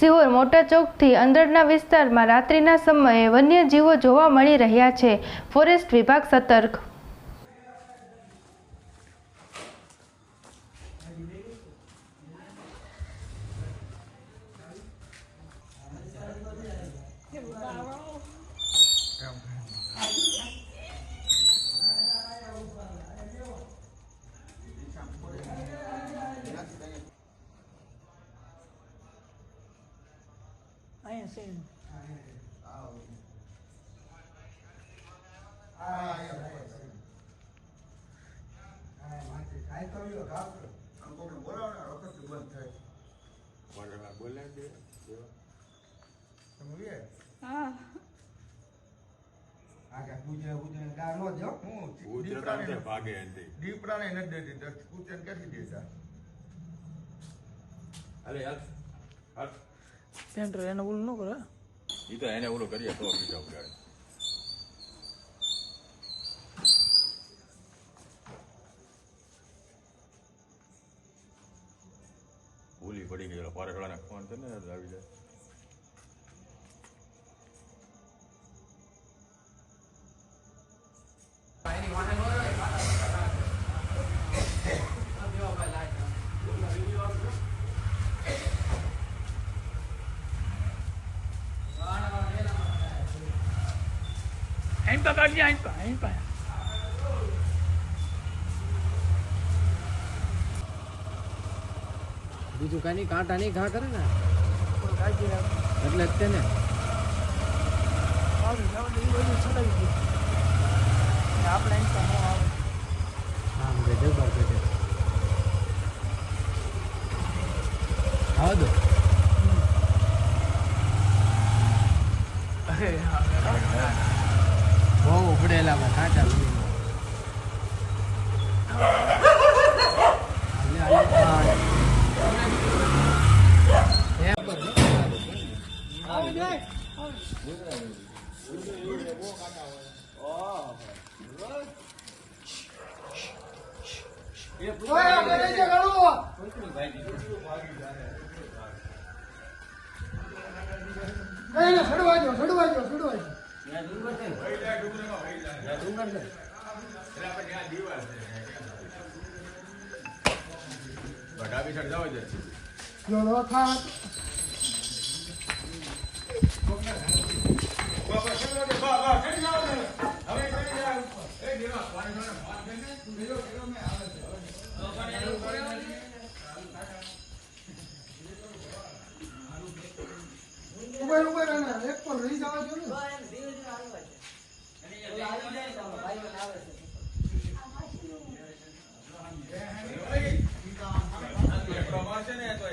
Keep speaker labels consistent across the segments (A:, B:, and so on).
A: સિહોર મોટા ચોકથી અંદરના વિસ્તારમાં રાત્રિના સમયે વન્યજીવો જોવા મળી રહ્યા છે. ફોરેસ્ટ વિભાગ સતર્ક
B: છે દીપડા
C: ને નથી દેતી કૂતરાને ક્યાંથી દેતા?
D: અરે યાર હાલ
B: સેન્ટર એને ઓલું ન કરે?
D: એ તો એને ઓલું કરીએ તો બીજા ઉડાડે ભૂલી પડી ગઈ. પારખડાને ફોન કરીને આવી જાય.
B: આઈન પા કાઢજે આઈન પા આઈન પા
E: બીજું કઈ નહીં કાંટા નહીં ઘા કરે ને. એટલે જ તેને
B: આવી જાવ બધું ભાઈ દે
E: આમ બે જબર પેટે આવો દો. બહુ ઉભડેલામાં કાંટા લઈને. લે, લે, હા. એમ પર
D: ડાબી સાઈડ જાવ છે
F: આમ ઉકડમાં ચડી જાય ઉપર જ રે.
C: એના પર એકાદી ઘડી ગામના પાકો ને તો ફોર ચોળા લઈ
F: આ પછી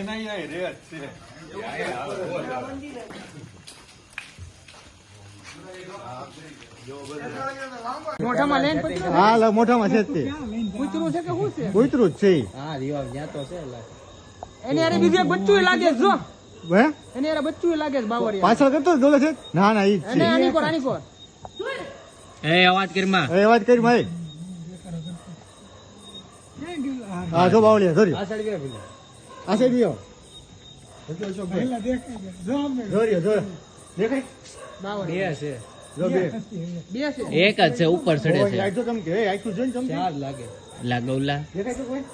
F: નહીં આય ચડી જાય છે.
B: મોઢામાં લઈને પછી
G: હા મોઢામાં છે તે.
B: કૂતરું છે કે શું છે?
G: કૂતરું જ છે.
E: હા રીવા જ્યાં તો છે એટલે
B: એની બીજા બીજું બચ્ચું લાગે જો.
G: હે?
B: એને હારે બચ્ચું લાગે છે બાવરિયા
G: પાછળ કરતો દોલે છે? ના ના ઈ છે.
B: આની કોર આની કોર
E: એ અવાજ કરીમાં
G: એ અવાજ કરી ભાઈ હા જો બાવળિયા જોરી
E: આ સાઈડ ગયા પેલા
G: આ સાઈડ ગયો જોરિયો જો દેખાય?
B: બાવરિયા
E: બે છે.
G: જો બે.
B: બે છે.
E: એક જ છે ઉપર ચડે છે.
G: આઈ તો કેમ કે એ આઈ તું જોઈને કેમ
E: ચાર લાગે. લાગે
G: દેખાય તો કોઈ?